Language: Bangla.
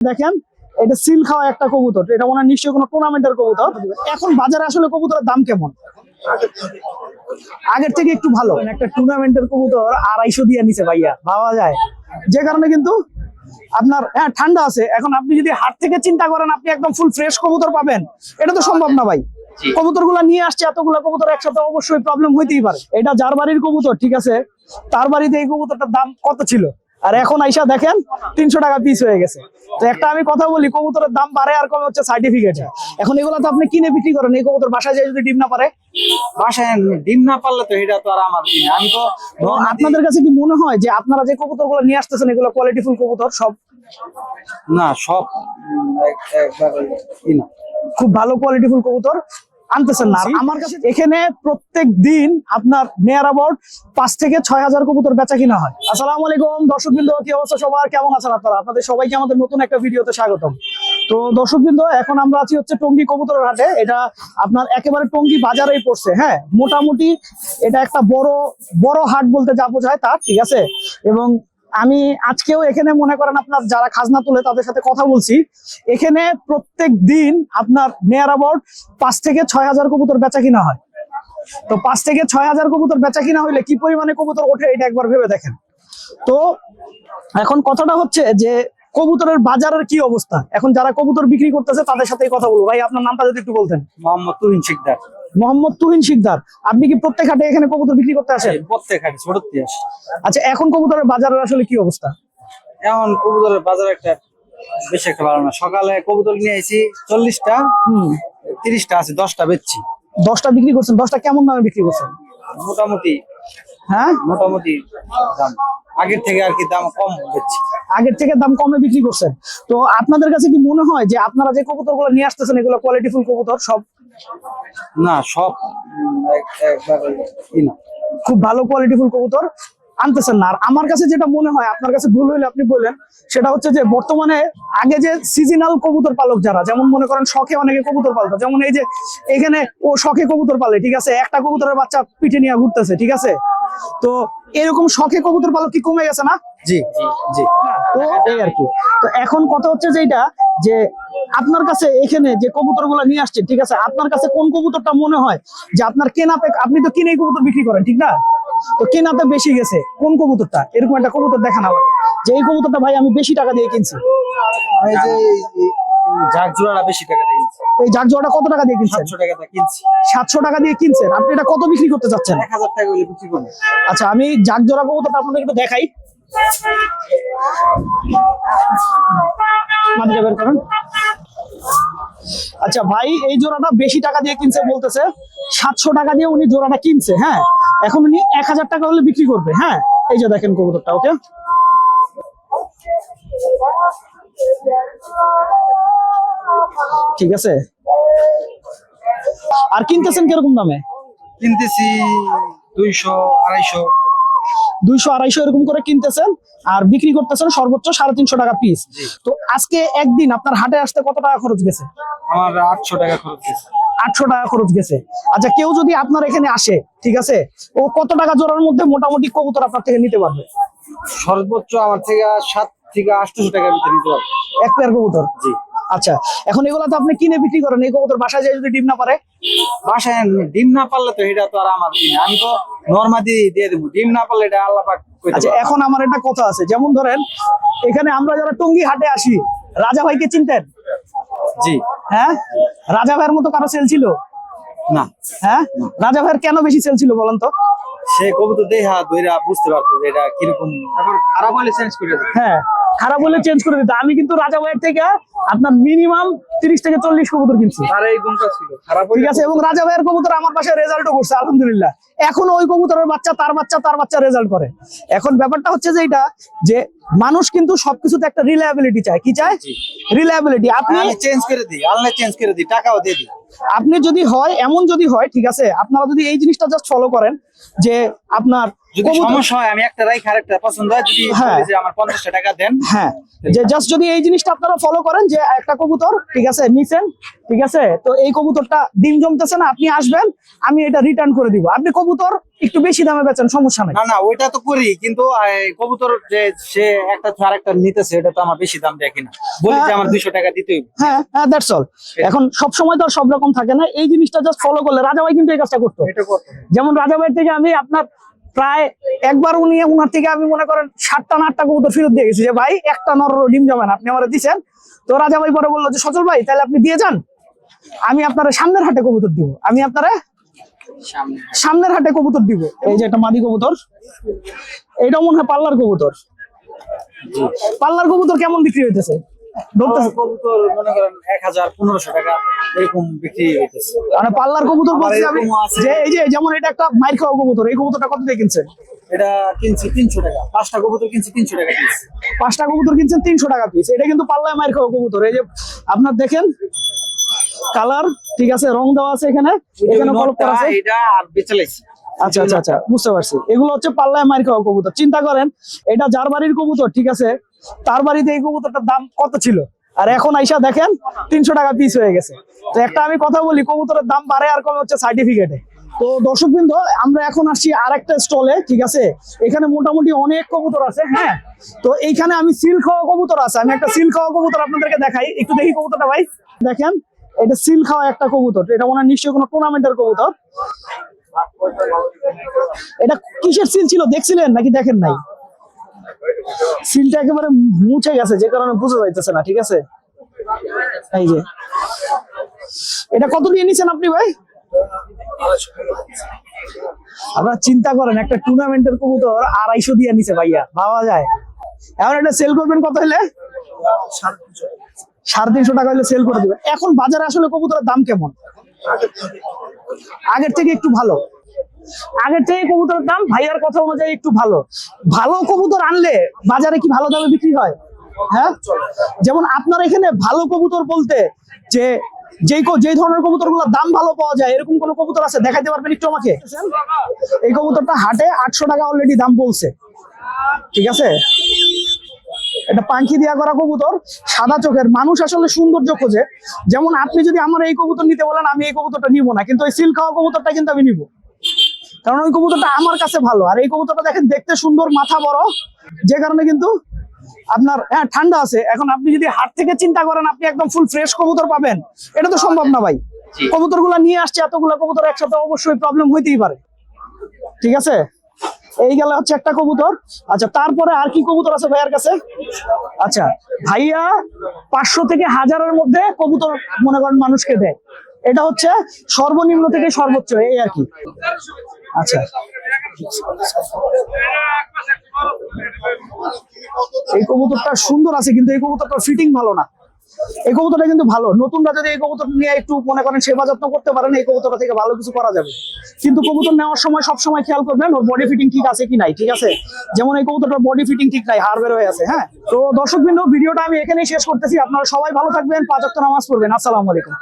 দেখেন এটা সিল খাওয়া একটা কবুতর এটা মনে হয় নিশ্চয়ই কোনো টুর্নামেন্টের কবুতর। এখন বাজারে আসলে কবুতরের দাম কেমন? আগের থেকে একটু ভালো। একটা টুর্নামেন্টের কবুতর আড়াইশো দিয়ে নিছে ভাইয়া ভাবা যায়। যে কারণে কিন্তু আপনার হ্যাঁ ঠান্ডা আছে। এখন আপনি যদি হাট থেকে চিন্তা করেন আপনি একদম ফুল ফ্রেশ কবুতর পাবেন। এটা তো সম্ভব না ভাই। কবুতরগুলা নিয়ে আসছে এতগুলো কবুতর একসাথে অবশ্যই প্রবলেম হইতেই পারে। এটা যার বাড়ির কবুতর ঠিক আছে? তার বাড়িতে এই কবুতরটার দাম কত ছিল? আর এখন আইসা দেখেন তিনশো টাকা পিস হয়ে গেছে। তো একটা আমি কথা বলি কবুতরের দাম বাড়ে আর কমে হচ্ছে সার্টিফিকেট এখন এগুলো তো আপনি কিনে বিক্রি করেন এই কবুতর বাসায় যায় যদি ডিম না পারে? বাসায় ডিম না পারলে তো এটা তো আর আমার আমি তো তো আপনাদের কাছে কি মনে হয় যে আপনারা যে কবুতরগুলো নিয়ে আসতেছেন এগুলো কোয়ালিটিফুল কবুতর সব? না সব খুব ভালো কোয়ালিটিফুল কবুতর। আনতেছেন না। আমার কাছে এখানে প্রত্যেক দিন আপনার নেয়ার অ্যাবাউট পাঁচ থেকে ছয় হাজার কবুতর বেচা কিনা হয়। আসসালামু আলাইকুম দর্শক বিন্দু কি অবস্থা সবার? কেমন আছেন আপনারা? আপনাদের সবাইকে আমাদের নতুন একটা ভিডিওতে স্বাগতম। তো দর্শক বিন্দু এখন আমরা আছি হচ্ছে টঙ্গী কবুতরের হাটে। এটা আপনার একেবারে টঙ্গী বাজারেই পড়ছে হ্যাঁ? মোটামুটি এটা একটা বড় বড় হাট বলতে যা বোঝায় তা ঠিক আছে? এবং আমি আজকেও এখানে মনে করেন আপনার যারা খাজনা তুলে তাদের সাথে কথা বলছি। এখানে প্রত্যেক দিন আপনার নেয়ার অ্যাবাউট পাঁচ থেকে ছয় হাজার কবুতর বেচা কিনা হয়। তো পাঁচ থেকে ছয় হাজার কবুতর বেচা কিনা হইলে কি পরিমাণে কবুতর ওঠে এটা একবার ভেবে দেখেন। তো এখন কথাটা হচ্ছে যে কবুতরের বাজারের কি অবস্থা? এখন যারা কবুতর বিক্রি করতেছে তাদের সাথে কথা বলব। ভাই, আপনার নামটা যদি একটু বলতেন। মোহাম্মদ তুহিন শিকদার মোহাম্মদ তুহিন শিকদার। আপনি কি প্রত্যেক হাটে এখানে কবুতর বিক্রি করতে আসেন? প্রত্যেক হাটে ছোট আচ্ছা এখন কবুতরের বাজারের আসলে কি অবস্থা? এখন কবুতরের বাজার একটা বেশি একটা ভালো না। সকালে কবুতর নিয়ে আইছি চল্লিশটা হুম। তিরিশটা আছে দশটা বেচছি। দশটা বিক্রি করছেন দশটা কেমন দামে বিক্রি করছেন? মোটামুটি হ্যাঁ? মোটামুটি দাম। আগের থেকে আর কি দাম কম বেচছি। আগের থেকে দাম কমে বিক্রি করছেন। তো আপনাদের কাছে কি মনে হয় যে আপনারা যে কবুতরগুলো নিয়ে আসতেছেন এগুলো কোয়ালিটিফুল কবুতর সব না সব একবার খুব ভালো কোয়ালিটিফুল কবুতর। আনতেছেন না। আর আমার কাছে যেটা মনে হয় আপনার কাছে ভুল হইলে আপনি বললেন সেটা হচ্ছে যে বর্তমানে আগে যে সিজনাল কবুতর পালক যারা যেমন মনে করেন শখে অনেকে কবুতর পালতো যেমন এই যে এখানে ও শখে কবুতর পালে ঠিক আছে? একটা কবুতরের বাচ্চা পিঠে নিয়ে ঘুরতেছে ঠিক আছে? তো এরকম শখে কবুতর পালক কি কমে গেছে না? জি জি জি। তো এই আর কি। তো এখন কথা হচ্ছে যেটা যে আপনার কাছে এখানে যে কবুতরগুলো নিয়ে আসছেন ঠিক আছে? আপনার কাছে কোন কবুতরটা মনে হয় যে আপনার কেনাতে আপনি তো কিনেই কবুতর বিক্রি করেন ঠিক না? তো কেনাতে বেশি গেছে কোন কবুতরটা? এরকম একটা কবুতর দেখান আমাকে যে এই কবুতরটা ভাই আমি বেশি টাকা দিয়ে কিনছি। এই যে জাগ বেশি টাকা দিয়ে কিনছি। এই জাগ কত টাকা দিয়ে কিনছেন? টাকা কিনছি। সাতশো টাকা দিয়ে কিনছেন? আপনি এটা কত বিক্রি করতে চাচ্ছেন? এক হাজার টাকা হলে বিক্রি করব। আচ্ছা আমি কবুতরটা আপনাদের একটু দেখাই। মাটিটা বের করেন। আচ্ছা ভাই, এই জোড়াটা বেশি টাকা দিয়ে কিনছে বলতেছে। সাতশো টাকা দিয়ে উনি জোড়াটা কিনছে হ্যাঁ? এখন উনি এক হাজার টাকা হলে বিক্রি করবে হ্যাঁ? এই যে দেখেন কবুতরটা, ওকে? ঠিক আছে? আর কিনতেছেন কীরকম দামে? কিনতেছি দুইশো, আড়াইশো। দুইশো আড়াইশো এরকম করে কিনতেছেন আর বিক্রি করতেছেন সর্বোচ্চ সাড়ে তিনশো টাকা পিস তো আজকে একদিন আপনার হাটে আসতে কত টাকা খরচ গেছে? আমার আটশো টাকা খরচ গেছে। আটশো টাকা খরচ গেছে। আচ্ছা কেউ যদি আপনার এখানে আসে ঠিক আছে ও কত টাকা জোড়ার মধ্যে মোটামুটি কবুতর আপনার থেকে নিতে পারবে? সর্বোচ্চ আমার থেকে সাত থেকে আটশোশো টাকার ভিতরে নিতে পারব। এক পেয়ার কবুতর? জি। আচ্ছা এখন এগুলো তো আপনি কিনে বিক্রি করেন এই কবুতর বাসায় যায় যদি ডিম না পারে? বাসায় ডিম না পারলে তো এটা তো আর আমার আমি তো নর্মাদি দিয়ে দেবো। ডিম না পারলে এটা আল্লাহ পাক আচ্ছা এখন আমার একটা কথা আছে। যেমন ধরেন এখানে আমরা যারা টঙ্গী হাটে আসি রাজা ভাইকে চিনতেন? জি। হ্যাঁ? রাজা ভাইয়ের মতো কারও সেল ছিল? না। হ্যাঁ? রাজা ভাইয়ের কেন বেশি সেল ছিল বলেন তো? সে কবুতর দেখা দইরা বুঝতে পারতো যে এটা কীরকম খারাপ হলে চেঞ্জ করে হ্যাঁ খারাপ হলে চেঞ্জ করে দিত। আমি কিন্তু রাজা ভাইয়ের থেকে আপনার মিনিমাম তিরিশ থেকে চল্লিশ কবুতর কিনছি। ঠিক আছে এবং রাজা ভাইয়ের কবুতর আমার পাশে রেজাল্টও করছে আলহামদুলিল্লাহ। এখন ওই কবুতরের বাচ্চা তার বাচ্চা তার বাচ্চা রেজাল্ট করে। এখন ব্যাপারটা হচ্ছে যে এটা যে মানুষ কিন্তু সবকিছুতে একটা রিলায়াবিলিটি চায়। কি চায়। রিলায়াবিলিটি আপনি চেঞ্জ করে দিই আনলে চেঞ্জ করে দিই টাকাও দিয়ে দিই। আপনি যদি হয় এমন যদি হয় ঠিক আছে আপনারা যদি এই জিনিসটা জাস্ট ফলো করেন যে আপনার যদি সমস্যা হয় আমি একটা রাইখ আরেকটা পছন্দ হয় যদি হ্যাঁ। যে আমার পঞ্চাশটা টাকা দেন। হ্যাঁ। যে জাস্ট যদি এই জিনিসটা আপনারা ফলো করেন যে একটা কবুতর ঠিক আছে নিছেন ঠিক আছে তো এই কবুতরটা ডিম জমতেছে না আপনি আসবেন আমি এটা রিটার্ন করে দিব। আপনি কবুতর একটু বেশি দামে বেচেন সমস্যা নাই। না না ওইটা তো করি কিন্তু কবুতর যে সে একটা থেকে আরেকটা নিতেছে এটা তো আমার বেশি দাম দেয় কিনা। বলি যে আমার দুইশো টাকা দিতে হ্যাঁ হ্যাঁ দ্যাটস অল এখন সব সময় তো আর সব রকম থাকে না। এই জিনিসটা জাস্ট ফলো করলে রাজা ভাই কিন্তু এই কাজটা করতে। যেমন রাজা ভাই থেকে আমি আপনার প্রায় একবার উনি উনার থেকে আমি মনে করেন সাতটা আটটা কবুতর ফেরত দিয়ে গেছি যে ভাই একটা নর ডিম জমেন আপনি আমার দিচ্ছেন তো রাজা ভাই পরে বলল যে সচল ভাই তাহলে আপনি দিয়ে যান। আমি আপনারা সামনের হাটে কবুতর দিব। আমি আপনারা সামনে সামনের হাটে কবুতর দিব। এই যে একটা মাদি কবুতর এটা মনে হয় পাল্লার কবুতর। পাল্লার কবুতর কেমন বিক্রি হইতেছে? কবুতর মনে করেন এক হাজার পনেরোশো টাকা এরকম বিক্রি হইতেছে। মানে পাল্লার কবুতর বলছি আমি যে এই যে যেমন এটা একটা মাইর খাওয়া কবুতর এই কবুতরটা কত দিয়ে কিনছেন? এটা কিনছি তিনশো টাকা। পাঁচটা কবুতর কিনছি তিনশো টাকা পিস পাঁচটা কবুতর কিনছেন তিনশো টাকা পিস এটা কিন্তু পাল্লায় মাইর খাওয়া কবুতর। এই যে আপনার দেখেন কালার ঠিক আছে রং দেওয়া আছে এখানে। এখানে কলপ করা আছে। এটা আর বেচে লাইছি আচ্ছা আচ্ছা আচ্ছা বুঝতে পারছি। এগুলো হচ্ছে পাল্লায় মাইর খাওয়া কবুতর। চিন্তা করেন এটা যার বাড়ির কবুতর ঠিক আছে? তার বাড়িতে এই কবুতরটার দাম কত ছিল? আর এখন আইসা দেখেন, তিনশো টাকা পিস হয়ে গেছে। তো একটা আমি কথা বলি, কবুতরের দাম বাড়ে আর কমে হচ্ছে সার্টিফিকেটে তো দর্শক বিন্দু, আমরা এখন আসছি আর একটা স্টলে ঠিক আছে? এখানে মোটামুটি অনেক কবুতর আছে হ্যাঁ? তো এইখানে আমি সিল খাওয়া কবুতর আছে, আমি একটা সিল খাওয়া কবুতর আপনাদেরকে দেখাই। একটু দেখি কবুতরটা ভাই। দেখেন, এটা সিল খাওয়া একটা কবুতর, এটা হয় নিশ্চয়ই কোনো টুর্নামেন্টের কবুতর। এটা কিসের সিল ছিল, দেখছিলেন নাকি দেখেন নাই? সিলটা একেবারে মুছে গেছে, যে কারণে বোঝা যাইতেছে না, ঠিক আছে? এই যে। এটা কত দিয়ে নিছেন আপনি ভাই? আপনারা চিন্তা করেন, একটা টুর্নামেন্টের কবুতর আড়াইশো দিয়ে নিছে ভাইয়া, ভাবা যায়। এখন এটা সেল করবেন কত হলে? সাড়ে তিনশো টাকা হলে সেল করে দিবেন। এখন বাজারে আসলে কবুতরের দাম কেমন? আগের থেকে একটু ভালো। আগের থেকে কবুতরের দাম ভাইয়ার কথা অনুযায়ী একটু ভালো। ভালো কবুতর আনলে বাজারে কি ভালো দামে বিক্রি হয়? হ্যাঁ? যেমন আপনার এখানে ভালো কবুতর বলতে যে যেই যেই ধরনের কবুতর দাম ভালো পাওয়া যায়, এরকম কোন কবুতর আছে? দেখাইতে পারবেন একটু আমাকে? এই কবুতরটা হাটে আটশো টাকা অলরেডি দাম বলছে। ঠিক আছে? এটা পাঙ্খি দিয়া করা কবুতর, সাদা চোখের। মানুষ আসলে সৌন্দর্য খোঁজে। যেমন আপনি যদি আমার এই কবুতর নিতে বলেন, আমি এই কবুতরটা নিব না। কিন্তু ওই সিল খাওয়া কবুতরটা কিন্তু আমি নিব। কারণ ওই কবুতরটা আমার কাছে ভালো। আর এই কবুতরটা দেখেন দেখতে সুন্দর মাথা বড়। যে কারণে কিন্তু আপনার হ্যাঁ ঠান্ডা আছে। এখন আপনি যদি হাট থেকে চিন্তা করেন আপনি একদম ফুল ফ্রেশ কবুতর পাবেন। এটা তো সম্ভব না ভাই। কবুতর নিয়ে আসছে এতগুলো কবুতর একসাথে অবশ্যই প্রবলেম হইতেই পারে। ঠিক আছে? এই গেলে হচ্ছে একটা কবুতর। আচ্ছা তারপরে আর কি কবুতর আছে ভাইয়ার কাছে? আচ্ছা ভাইয়া পাঁচশো থেকে হাজারের মধ্যে কবুতর মনে করেন মানুষকে দেয়। এটা হচ্ছে সর্বনিম্ন থেকে সর্বোচ্চ এই আর কি। আচ্ছা। এই কবুতরটা সুন্দর আছে, কিন্তু এই কবুতরটা ফিটিং ভালো না। এই কবুতরটা কিন্তু ভালো। নতুনরা যদি এই কবুতর নিয়ে একটু মনে করেন সেবা যত্ন করতে পারেন, এই কবুতরটা থেকে ভালো কিছু করা যাবে। কিন্তু কবুতর নেওয়ার সময় সব সময় খেয়াল করবেন, ওর বডি ফিটিং ঠিক আছে কি নাই, ঠিক আছে? যেমন এই কবুতরটার বডি ফিটিং ঠিক নাই, হাড় বের হয়ে আছে হ্যাঁ? তো দর্শক ভিডিওটা আমি এখানেই শেষ করতেছি। আপনারা সবাই ভালো থাকবেন, পাঁচ নামাজ পড়বেন। আসসালামু আলাইকুম।